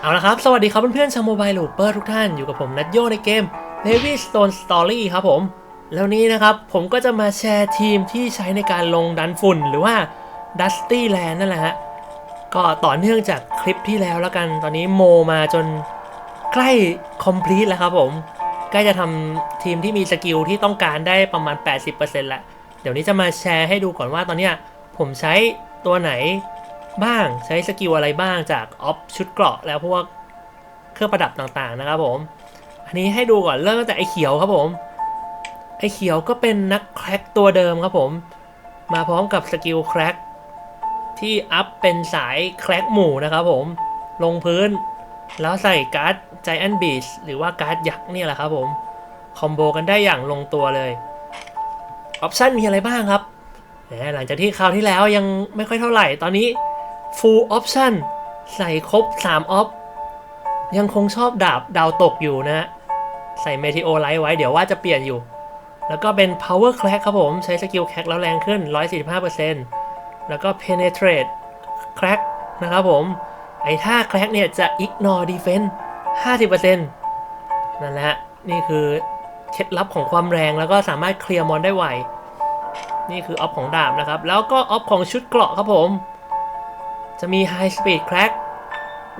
เอาละครับ สวัสดีครับเพื่อนๆชาวโมบายลูเปอร์ทุกท่านอยู่กับผมนัทโยในเกม Navy Stone Story ครับผม แล้วนี้นะครับผมก็จะมาแชร์ทีมที่ใช้ในการลงดันฝุ่นหรือว่า Dusty Land นั่นแหละฮะ ก็ต่อเนื่องจากคลิปที่แล้วแล้วกันตอนนี้โมมาจนใกล้ complete แล้วครับผม ใกล้จะทำทีมที่มีสกิลที่ต้องการได้ประมาณ 80%แล้ว เดี๋ยวนี้จะมาแชร์ให้ดูก่อนว่าตอนเนี้ยผมใช้ตัวไหน บ้าง ใช้สกิลอะไรบ้างจากออฟชุดเกราะแล้วพวกเครื่องประดับต่างๆนะครับผมอันนี้ให้ดูก่อนเริ่มตั้งแต่ไอเขียวครับผมไอเขียวก็เป็นนักแคร็กตัวเดิมครับผม มาพร้อมกับสกิลแคร็กที่อัพเป็นสายแคร็กหมู่นะครับผมลงพื้น แล้วใส่การ์ด Giant Beast หรือว่าการ์ดยักษ์นี่แหละครับผม คอมโบกันได้อย่างลงตัวเลยออปชันมีอะไรบ้างครับหลังจากที่คราวที่แล้วยังไม่ค่อยเท่าไหร่ตอนนี้ Full Option ใส่ครบ3ออฟยังคงชอบดาบดาวตกอยู่นะฮะ ใส่เมทิโอไลท์ไว้เดี๋ยวว่าจะเปลี่ยนอยู่ แล้วก็เป็น Power Crack ครับผม ใช้สกิลแค c แล้วแรงขึ้น 145%แล้วก็ Penetrate Crack นะครับผม ไอ้ท่าแค c เนี่ยจะ Ignore Defense 50%นั่นแหละฮะนี่คือเคล็ดลับของความแรงแล้วก็สามารถเคลียร์มอนได้ไว นี่คือออฟของดาบนะครับ แล้วก็ออฟของชุดเกราะครับผม จะมี High Speed Crack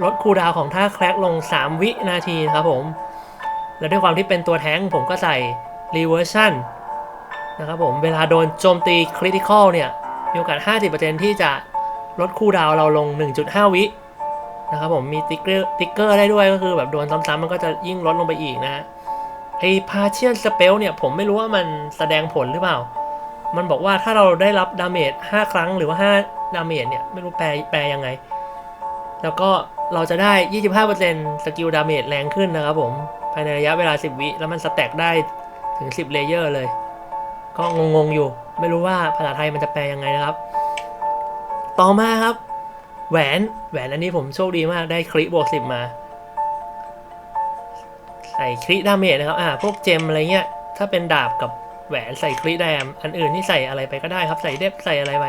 ลดคูลดาวของท่าแค c ลง 3 วินาทีครับผม และด้วยความที่เป็นตัวแท้งผมก็ใส่ Reversion นะครับผมเวลาโดนโจมตี Critical เนี่ย มีโอกาส 50%ที่จะลดคูลดาวเราลง 1.5 วินะครับผมมีติ๊กเกอร์ติ๊กเกอร์ได้ด้วยก็คือแบบโดนซ้ำๆมันก็จะยิ่งลดลงไปอีกนะฮะไอ้ partial spell เนี่ย ผมไม่รู้ว่ามันแสดงผลหรือเปล่า มันบอกว่าถ้าเราได้รับดาเมจ5 ครั้งหรือว่า 5 ดาเมจเนี่ยไม่รู้แปลแปลยังไง แล้วก็เราจะได้ 25%สกิลดาเมจแรงขึ้นนะครับผมภายในระยะเวลา 10 วิแล้วมันสแต็กได้ถึง 10 เลเยอร์เลย ก็งงๆอยู่ ไม่รู้ว่าภาษาไทยมันจะแปลยังไงนะครับ ต่อมาครับ แหวนแหวนอันนี้ผมโชคดีมากได้คริบวก10 มา ใส่คริดาเมจนะครับอ่าพวกเจมอะไรเงี้ย ถ้าเป็นดาบกับแหวนใส่คริแดมอันอื่นนี่ใส่อะไรไปก็ได้ครับ ใส่เด็บใส่อะไรไป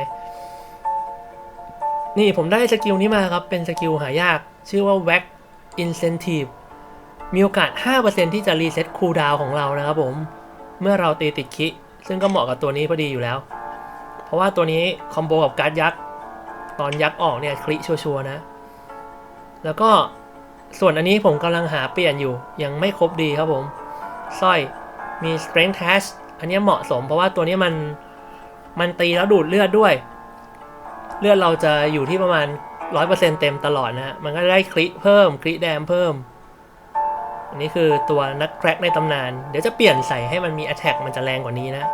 นี่ผมได้สกิลนี้มาครับ เป็นสกิลหายาก ชื่อว่า Wax Incentive มีโอกาส 5%ที่จะรีเซ็ตคูลดาวของเรานะครับผม เมื่อเราตีติดคิ ซึ่งก็เหมาะกับตัวนี้พอดีอยู่แล้ว เพราะว่าตัวนี้คอมโบกับการ์ดยักษ์ตอนยักษ์ออกเนี่ยคลิชัวร์นะ แล้วก็ส่วนอันนี้ผมกำลังหาเปลี่ยนอยู่ ยังไม่ครบดีครับผมสร้อยมี strength hash อันนี้เหมาะสมเพราะว่าตัวนี้มันมันตีแล้วดูดเลือดด้วย เลือดเราจะอยู่ที่ประมาณ 100%เต็มตลอดนะฮะ มันก็ได้คลิเพิ่มคลิแดมเพิ่ม อันนี้คือตัวนักแคร็กในตำนาน เดี๋ยวจะเปลี่ยนใส่ให้มันมี attack มันจะแรงกว่านี้นะ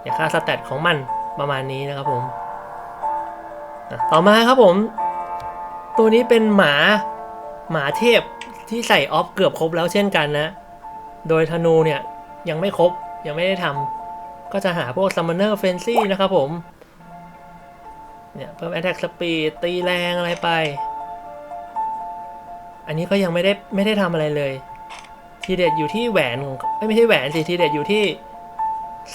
เดี๋ยวค่าสแตทของมันประมาณนี้นะครับผม ต่อมาครับผม ตัวนี้เป็นหมาหมาเทพที่ใส่ออฟเกือบครบแล้วเช่นกันนะ โดยธนูเนี่ยยังไม่ครบยังไม่ได้ทำก็จะหาพวก Summoner Frenzy นะครับผม เนี่ยเพิ่ม Attack Speed ตีแรงอะไรไป อันนี้ก็ยังไม่ได้ไม่ได้ทำอะไรเลย ทีเด็ดอยู่ที่แหวนของไม่ใช่แหวนสิทีเด็ดอยู่ที่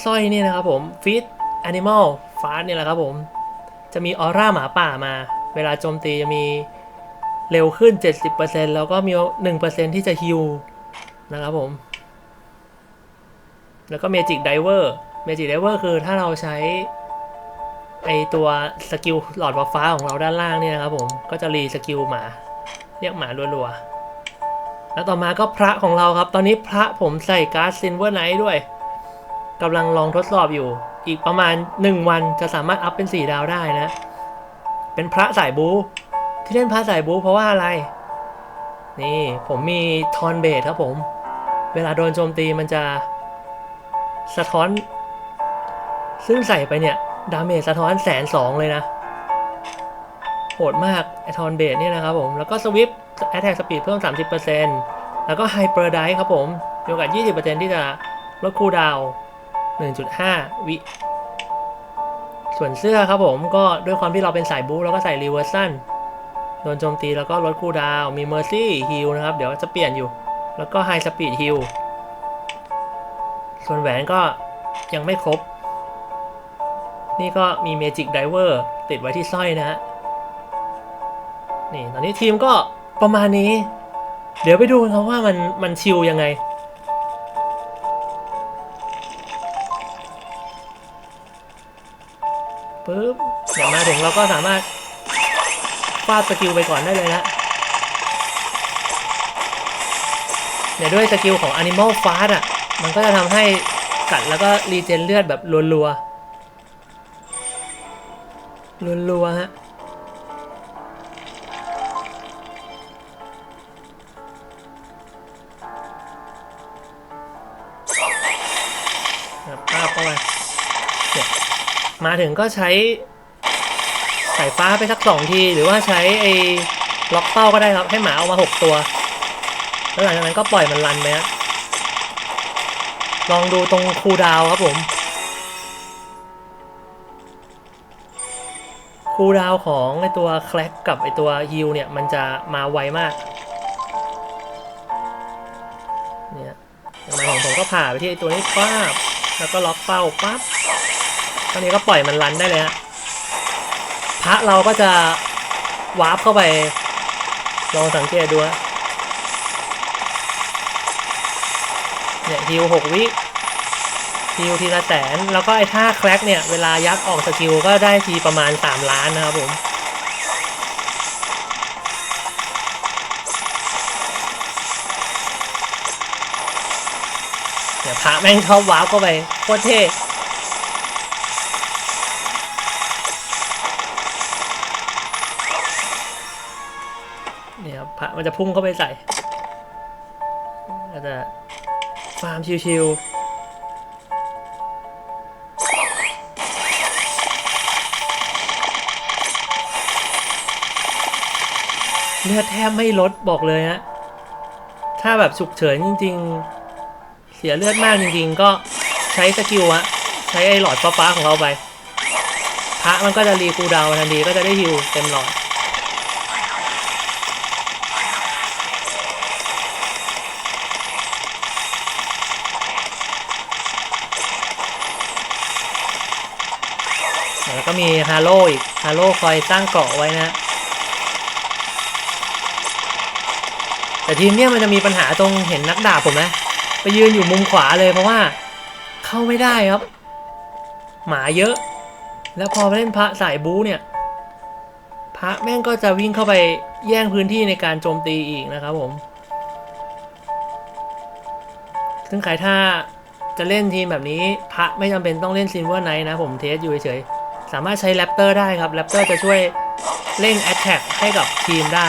สร้อยนี่นะครับผม Fit Animal Fast เนี่ยแหละครับผม จะมีออร่าหมาป่ามา เวลาโจมตีจะมีเร็วขึ้น 70%แล้วก็มี 1%ที่จะฮิลนะครับผม แล้วก็ Magic Diver Magic Diver คือถ้าเราใช้ ไอตัวสกิลหลอดฟ้าของเราด้านล่างเนี่ยนะครับผมก็จะรีสกิลหมา เรียกหมารัวๆ แล้วต่อมาก็พระของเราครับ ตอนนี้พระผมใส่การ์ดซินเวอร์ไนท์ด้วยกำลังลองทดสอบอยู่ อีกประมาณ 1 วันจะสามารถอัพเป็น 4 ดาวได้นะ เป็นพระสายบูที่เล่นพระสายบูเพราะว่าอะไร นี่ผมมีทอนเบสครับผม เวลาโดนโจมตีมันจะสะท้อน ซึ่งใส่ไปเนี่ย ดาเมจสะท้อนแสนสองเลยนะ โหดมากไอทอนเบสเนี่ยนะครับผม แล้วก็สวิปแอ t แทกสปีดเพิ่ม 30%แล้วก็ไฮเปอร์ไดครับผมมีโอกาส 20%ที่จะลดคูลดาวน์1.5 วิ ส่วนเสื้อครับผมก็ด้วยความที่เราเป็นสายบู๊เราก็ใส่รีเวอร์ซันโดนโจมตีแล้วก็ลดคูลดาวน์มีเมอร์ซี่ฮิลนะครับ เดี๋ยวจะเปลี่ยนอยู่ แล้วก็ไฮสปีดฮิลส่วนแหวนก็ยังไม่ครบ นี่ก็มี Magic Diver ติดไว้ที่สร้อยนะฮะ นี่ ตอนนี้ทีมก็ประมาณนี้ เดี๋ยวไปดูกันครับว่ามันมันชิลยังไง ปึ๊บเดี๋ยวมาถึงเราก็สามารถฟาดสกิลไปก่อนได้เลยนะเดี๋ยวด้วยสกิลของ Animal Fast อะ มันก็จะทำให้กัดแล้วก็รีเจนเลือดแบบรัวๆ รัวๆฮะป้าเข้าไปมาถึงก็ใช้สายฟ้าไปสักสองที หรือว่าใช้ไอ้ล็อกเป้าก็ได้ครับให้หมาเอามาหกตัว แล้วหลังจากนั้นก็ปล่อยมันรันไปฮะลองดูตรงคูดาวครับผม คูลดาวของไอตัวแคลกกับไอตัวฮิลเนี่ยมันจะมาไวมากเนี่ยมาของผมก็ผ่าไปที่ไอตัวนี้ป้าบแล้วก็ล็อกเป้าปั๊บตอนนี้ก็ปล่อยมันรันได้เลยฮะพระเราก็จะวาร์ปเข้าไปลองสังเกตดูฮะเนี่ยฮิวหกวิ ฮิวทีละแสน แล้วก็ไอ้ท่าแคลกเนี่ย เวลายักษ์ออกสกิลก็ได้ทีประมาณ 3 ล้านนะครับผมเนี่ยพระแม่งชอบวาร์ปเข้าไปโคตรเท่เนี่ยพระมันจะพุ่งเข้าไปใส่ก็จะฟาร์มชิวๆ เลือดแทบไม่ลดบอกเลยฮะถ้าแบบฉุกเฉินจริง ๆ เสียเลือดมากจริง ๆ ก็ใช้สกิลอะใช้ไอ้หลอดฟ้าๆของเราไปพระมันก็จะรีคูดาวน์ทันทีก็จะได้ฮิวเต็มหลอดแล้วก็มีฮาโลอีกฮาโลคอยสร้างเกาะไว้นะ แต่ทีมเนี้ยมันจะมีปัญหาตรงเห็นนักดาบผมไหมไปยืนอยู่มุมขวาเลยเพราะว่าเข้าไม่ได้ครับ หมาเยอะ แล้วพอไปเล่นพระสายบู๊เนี่ย พระแม่งก็จะวิ่งเข้าไปแย่งพื้นที่ในการโจมตีอีกนะครับผมซึ่งใครถ้าจะเล่นทีมแบบนี้พระไม่จำเป็นต้องเล่นซินเวอร์ไนท์นะผมเทสอยู่เฉยๆสามารถใช้แรปเตอร์ได้ครับแรปเตอร์จะช่วยเร่งแอ t แทกให้กับทีมได้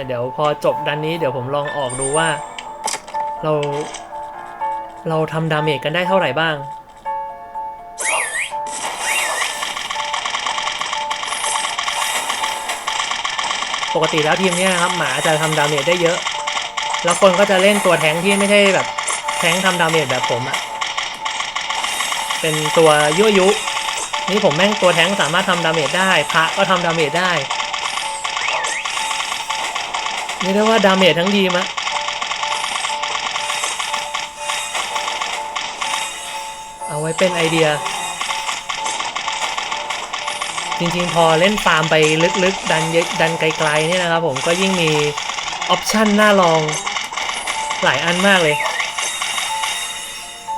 เนี่เดี๋ยวพอจบดันนี้เดี๋ยวผมลองออกดูว่า เรา เราทำดาเมจกันได้เท่าไหร่บ้างปกติแล้วทีมเนี้ยครับหมาจะทำดาเมจได้เยอะ แล้วคนก็จะเล่นตัวแทงที่ไม่ใช่แบบแทงทำดาเมจแบบผมอะเป็นตัวยั่วยุ นี่ผมแม่งตัวแทงสามารถทำดาเมจได้ พระก็ทำดาเมจได้ นี่เรียกว่าดาเมจทั้งทีมะเอาไว้เป็นไอเดีย จริงๆพอเล่นฟาร์มไปลึกๆ ดันดันไกลๆเนี่ยนะครับผมก็ยิ่งมีออปชันน่าลองหลายอันมากเลย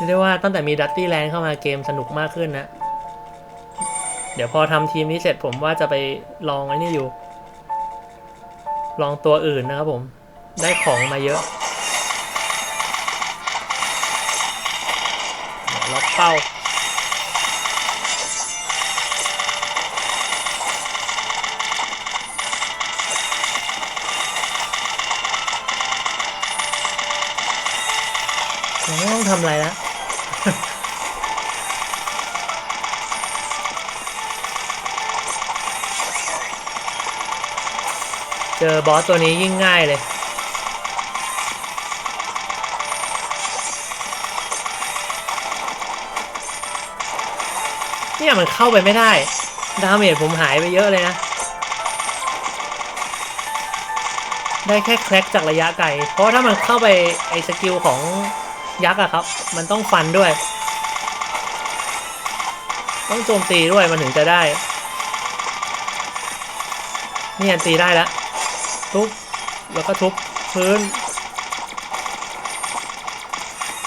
เรียกว่าตั้งแต่มีดัตตี้แลนเข้ามาเกมสนุกมากขึ้นนะ เดี๋ยวพอทำทีมนี้เสร็จผมว่าจะไปลองไอ้นี่อยู่ ลองตัวอื่นนะครับผม ได้ของมาเยอะล็อกเป้าต้องทำอะไรแล้ เจอบอสตัวนี้ยิ่งง่ายเลย เนี่ยมันเข้าไปไม่ได้ ดาเมจผมหายไปเยอะเลยนะ ได้แค่แคร็กจากระยะไกล เพราะถ้ามันเข้าไปไอสกิลของยักษ์อะครับ มันต้องฟันด้วย ต้องโจมตีด้วยมันถึงจะได้ นี่อันตีได้แล้ว ทุบ แล้วก็ทุบพื้น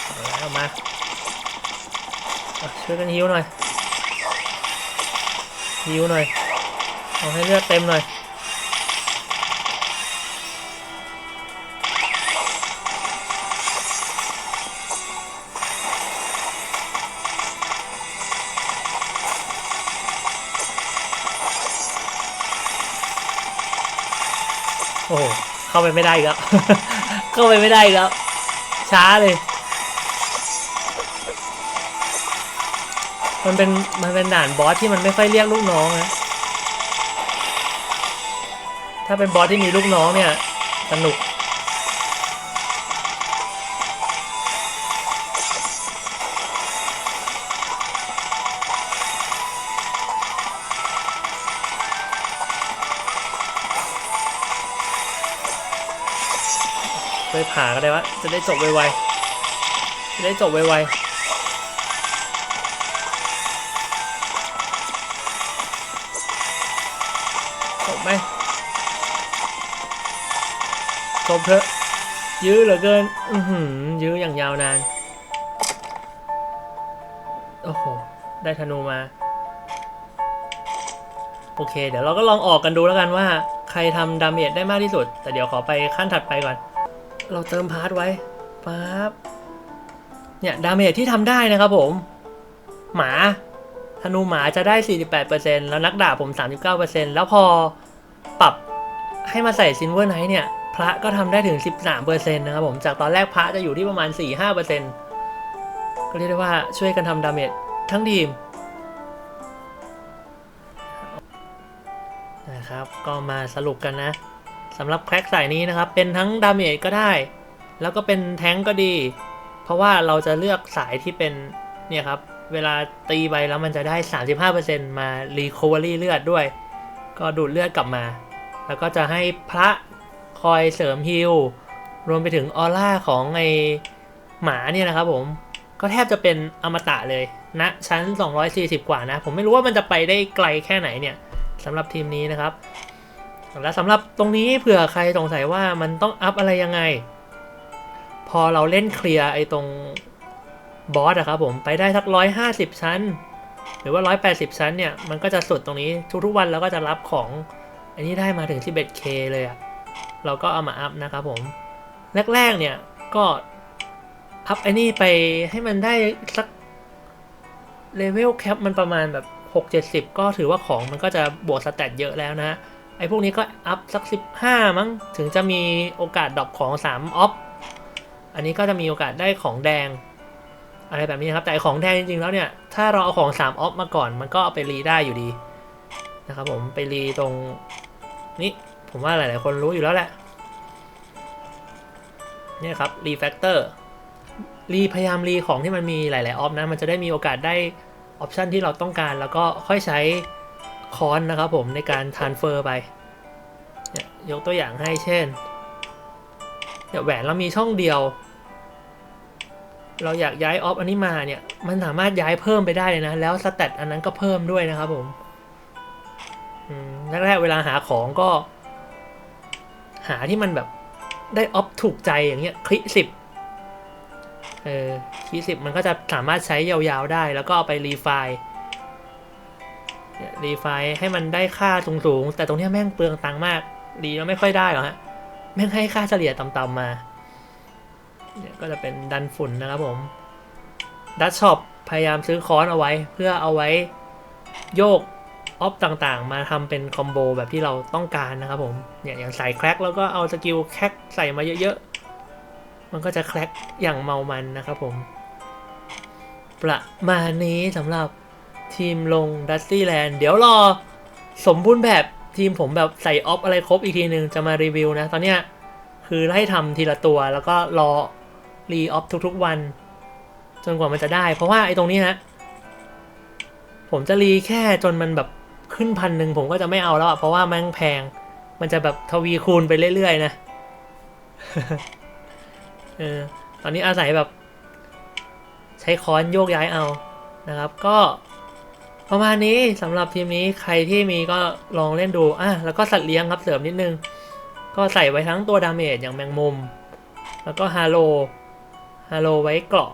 เอาแล้วมาช่วยกันฮิวหน่อยฮิวหน่อยเอาให้เลือดเต็มหน่อย เข้าไปไม่ได้อีกแล้ว เข้าไปไม่ได้อีกแล้ว ช้าเลย มันเป็นมันเป็นด่านบอสที่มันไม่ค่อยเรียกลูกน้องนะ ถ้าเป็นบอสที่มีลูกน้องเนี่ย สนุก ก็ได้วะจะได้จบไวๆจะได้จบไวๆจบไหมจบเถอะ ยื้อเหลือเกิน อือหือ ยื้ออย่างยาวนาน โอ้โห ได้ธนูมา โอเค เดี๋ยวเราก็ลองออกกันดูแล้วกันว่า ใครทำดาเมจได้มากที่สุด แต่เดี๋ยวขอไปขั้นถัดไปก่อน เราเติมพาร์ทไว้ปั๊บเนี่ยดาเมจที่ทำได้นะครับผม หมาธนูหมาจะได้ 48%แล้วนักดาบผม 39%แล้วพอปรับให้มาใส่ซินเวอร์ไนท์เนี่ย พระก็ทำได้ถึง 13%นะครับผม จากตอนแรกพระจะอยู่ที่ประมาณ 4-5%ก็เรียกได้ว่าช่วยกันทำดาเมจทั้งทีมนะครับ ก็มาสรุปกันนะ สำหรับแคร็กสายนี้นะครับ เป็นทั้งดาเมจก็ได้ แล้วก็เป็นแท้งก็ดี เพราะว่าเราจะเลือกสายที่เป็นเนี่ยครับ เวลาตีไปแล้วมันจะได้ 35%มา Recovery เลือดด้วย ก็ดูดเลือดกลับมา แล้วก็จะให้พระคอยเสริมฮิลรวมไปถึงออร่าของไอหมาเนี่ยนะครับผมก็แทบจะเป็นอมตะเลยณนะชั้น 240 กว่านะ ผมไม่รู้ว่ามันจะไปได้ไกลแค่ไหนเนี่ยสำหรับทีมนี้นะครับ และสำหรับตรงนี้เผื่อใครสงสัยว่ามันต้องอัพอะไรยังไง พอเราเล่นเคลียร์ไอ้ตรงบอสอะครับผมไปได้สักร้อยห้าสิบชั้น หรือว่าร้อยแปดสิบชั้นเนี่ย มันก็จะสุดตรงนี้ทุกๆวันเราก็จะรับของ อันนี้ได้มาถึง 11k เลยอะเราก็เอามาอัพนะครับผม แรกๆเนี่ยก็อัพไอ้นี่ไปให้มันได้สักเลเวลแคปมันประมาณแบบ6-70ก็ถือว่าของมันก็จะบวกสแตทเยอะแล้วนะ ไอ้พวกนี้ก็อัพสัก 15 มั้ง ถึงจะมีโอกาสดรอปของ 3 ออฟ อันนี้ก็จะมีโอกาสได้ของแดง อะไรแบบนี้ครับ แต่ของแดงจริงๆแล้วเนี่ย ถ้าเราเอาของ 3 ออฟมาก่อน มันก็เอาไปรีได้อยู่ดีนะครับผมไปรีตรงนี้ผมว่าหลายๆคนรู้อยู่แล้วแหละเนี่ยครับรีแฟกเตอร์รีพยายามรีของที่มันมีหลาย ๆ ออฟนะ มันจะได้มีโอกาสได้ออปชันที่เราต้องการแล้วก็ค่อยใช้ คอนนะครับผมในการทานเฟอร์ไปเนี่ยยกตัวอย่างให้เช่นแหวนเรามีช่องเดียว เราอยากย้ายออฟอันนี้มาเนี่ย มันสามารถย้ายเพิ่มไปได้เลยนะ แล้วสเตตอันนั้นก็เพิ่มด้วยนะครับผมแรกๆเวลาหาของก็ หาที่มันแบบได้ออฟถูกใจอย่างเงี้ยคลิสิบเออคลิสิบมันก็จะสามารถใช้ยาวๆได้ แล้วก็เอาไปรีไฟล์ รีไฟให้มันได้ค่าสูงๆแต่ตรงนี้แม่งเปลืองตังค์มากรีแล้วไม่ค่อยได้หรอกฮะ แม่งให้ค่าเฉลี่ยต่ำๆมาเนี่ยก็จะเป็นดันฝุ่นนะครับผม ดัชช็อปพยายามซื้อคอนเอาไว้ เพื่อเอาไว้โยกออฟต่างๆ มาทำเป็นคอมโบแบบที่เราต้องการนะครับผม เนี่ยอย่างใส่แคร็กแล้วก็เอาสกิลแคร็กใส่มาเยอะๆ มันก็จะแคร็กอย่างเมามันนะครับผม ประมาณนี้สำหรับ ทีมลงดัสตี้แลนด์เดี๋ยวรอสมบูรณ์แบบทีมผมแบบใส่ออฟอะไรครบอีกทีหนึ่งจะมารีวิวนะ ตอนเนี้ยคือให้ทำทีละตัวแล้วก็รอรีออฟทุกๆวัน จนกว่ามันจะได้ เพราะว่าไอ้ตรงนี้ฮะผมจะรีแค่จนมันแบบขึ้นพันหนึ่งผมก็จะไม่เอาแล้วอะเพราะว่ามันแพง มันจะแบบทวีคูณไปเรื่อยๆนะเออตอนนี้อาศัยแบบ ใช้ค้อนโยกย้ายเอานะครับ ก็ ประมาณนี้สำหรับทีมนี้ใครที่มีก็ลองเล่นดูอะแล้วก็สัตว์เลี้ยงครับเสริมนิดนึง ก็ใส่ไว้ทั้งตัวดาเมจอย่างแมงมุม แล้วก็ฮาโลฮาโลไว้เกราะ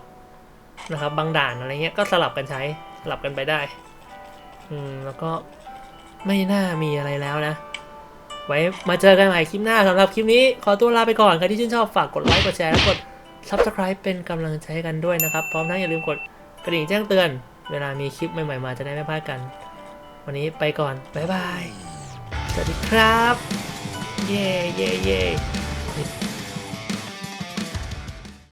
นะครับบางด่านอะไรเงี้ยก็สลับกันใช้สลับกันไปได้ อืมแล้วก็ไม่น่ามีอะไรแล้วนะ ไว้มาเจอกันใหม่คลิปหน้าสำหรับคลิปนี้ขอตัวลาไปก่อน ใครที่ชื่นชอบฝากกดไลค์กดแชร์และกด Subscribe เป็นกำลังใจให้กันด้วยนะครับ พร้อมทั้งอย่าลืมกดกระดิ่งแจ้งเตือน เวลามีคลิปใหม่ๆมาจะได้ไม่พลาดกัน วันนี้ไปก่อน บ๊ายบาย สวัสดีครับ เย่เย่เย่